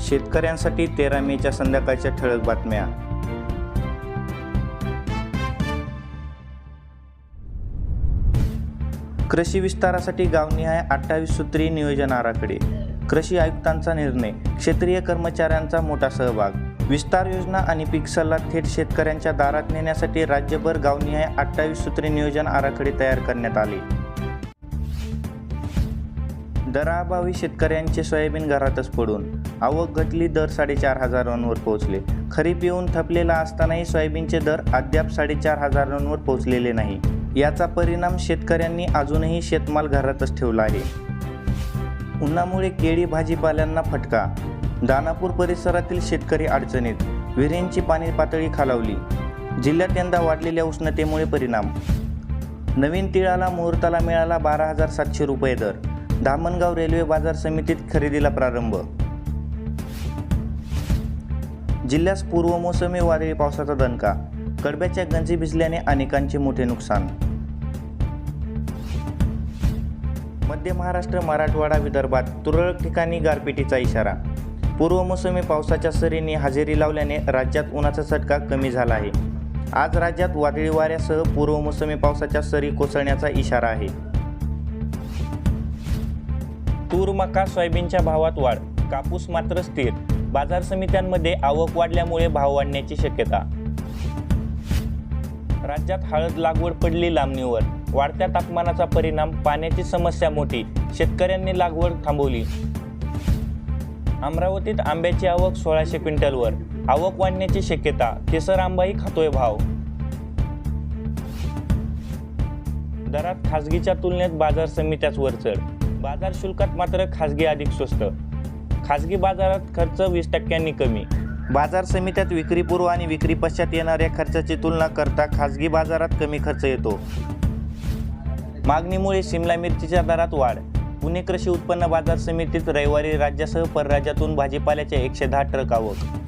शेतकऱ्यांसाठी तेरा मेच्या संध्याकाळच्या ठळक बातम्या. कृषी विस्तारासाठी गावनिहाय अठ्ठावीस सूत्री नियोजन आराखडे. कृषी आयुक्तांचा निर्णय क्षेत्रीय कर्मचाऱ्यांचा मोठा सहभाग. विस्तार योजना आणि पीक सल्ला थेट शेतकऱ्यांच्या दारात नेण्यासाठी राज्यभर गावनिहाय अठ्ठावीस सूत्री नियोजन आराखडे तयार करण्यात आले. दराअभावी शेतकऱ्यांचे सोयाबीन घरातच पडून आवक घटली दर साडेचार हजारांवर पोहोचले. खरीप येऊन थपलेला असतानाही सोयाबीनचे दर अद्याप साडेचार हजारांवर पोहोचलेले नाही. याचा परिणाम शेतकऱ्यांनी अजूनही शेतमाल घरातच ठेवला आहे. उन्हामुळे केळी भाजीपाल्यांना फटका. दानापूर परिसरातील शेतकरी अडचणीत. विहिरींची पाणी पातळी खालावली. जिल्ह्यात यंदा वाढलेल्या उष्णतेमुळे परिणाम. नवीन तिळाला मुहूर्ताला मिळाला बारा हजार सातशे रुपये दर. दामणगाव रेल्वे बाजार समितीत खरेदीला प्रारंभ. जिल्ह्यास पूर्वमोसमी वादळी पावसाचा दणका कडब्याच्या गंजी भिजल्याने अनेकांचे मोठे नुकसान. मध्य महाराष्ट्र मराठवाडा विदर्भात तुरळक ठिकाणी गारपिटीचा इशारा. पूर्वमोसमी पावसाच्या सरींनी हजेरी लावल्याने राज्यात उन्हाचा चटका कमी झाला आहे. आज राज्यात वादळी वाऱ्यासह पूर्वमोसमी पावसाच्या सरी कोसळण्याचा इशारा आहे. तूर मका सोयाबीनच्या भावात वाढ. कापूस मात्र स्थिर. बाजार समित्यांमध्ये आवक वाढल्यामुळे भाव वाढण्याची शक्यता. राज्यात हळद लागवड पडली लांबणीवर. वाढत्या तापमानाचा परिणाम पाण्याची समस्या मोठी. शेतकऱ्यांनी लागवड थांबवली. अमरावतीत आंब्याची आवक सोळाशे क्विंटलवर. आवक वाढण्याची शक्यता. केसर आंबाही खातोय भाव. दरात खासगीच्या तुलनेत बाजार समित्याच वरचढ. बाजार शुल्कात मात्र खासगी अधिक स्वस्त. खासगी बाजारात खर्च वीस टक्क्यांनी कमी. बाजार समित्यात विक्रीपूर्व आणि विक्री पश्चात येणाऱ्या खर्चाची तुलना करता खासगी बाजारात कमी खर्च येतो. मागणीमुळे शिमला मिरचीच्या दरात वाढ. पुणे कृषी उत्पन्न बाजार समितीत रविवारी राज्यासह परराज्यातून भाजीपाल्याच्या एकशे दहा ट्रक आवक.